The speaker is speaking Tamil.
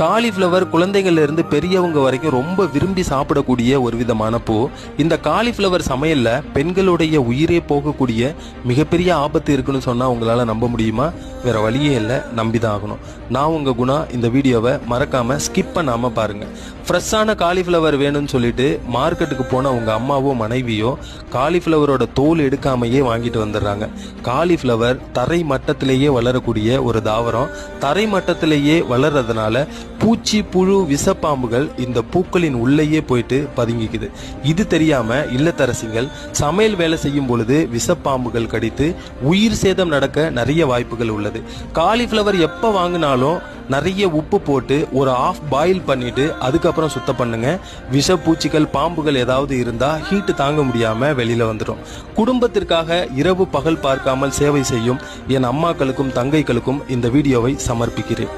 காலிஃப்ளவர் குழந்தைகள்லேருந்து பெரியவங்க வரைக்கும் ரொம்ப விரும்பி சாப்பிடக்கூடிய ஒரு விதமான பூ. இந்த காலிஃப்ளவர் சமையலில் பெண்களுடைய உயிரே போகக்கூடிய மிகப்பெரிய ஆபத்து இருக்குன்னு சொன்னால் உங்களால் நம்ப முடியுமா? வேற வழியே இல்லை. நம்பிதான் ஆகணும். நான் உங்கள் குணா இந்த வீடியோவை மறக்காமல் ஸ்கிப் பண்ணாமல் பாருங்கள் ஃப்ரெஷ்ஷான காலிஃப்ளவர் வேணும்னு சொல்லிட்டு மார்க்கெட்டுக்கு போன உங்கள் அம்மாவோ மனைவியோ காலிஃப்ளவரோட தோல் எடுக்காமையே வாங்கிட்டு வந்துடுறாங்க. காலிஃப்ளவர் தரை மட்டத்திலேயே வளரக்கூடிய ஒரு தாவரம். தரை மட்டத்திலேயே வளர்றதுனால பூச்சி புழு விஷப்பாம்புகள் இந்த பூக்களின் உள்ளேயே போயிட்டு பதுங்கிக்குது. இது தெரியாம இல்லத்தரசிகள் சமையல் வேலை செய்யும் பொழுது விஷப்பாம்புகள் கடித்து உயிர் சேதம் நடக்க நிறைய வாய்ப்புகள் உள்ளது. காலிஃப்ளவர் எப்ப வாங்கினாலும் நிறைய உப்பு போட்டு ஒரு ஆஃப் பாயில் பண்ணிட்டு அதுக்கப்புறம் சுத்தம் பண்ணுங்க. விஷப்பூச்சிகள் பாம்புகள் ஏதாவது இருந்தா ஹீட்டு தாங்க முடியாம வெளியில வந்துடும். குடும்பத்திற்காக இரவு பகல் பார்க்காமல் சேவை செய்யும் என் அம்மாக்களுக்கும் தங்கைகளுக்கும் இந்த வீடியோவை சமர்ப்பிக்கிறேன்.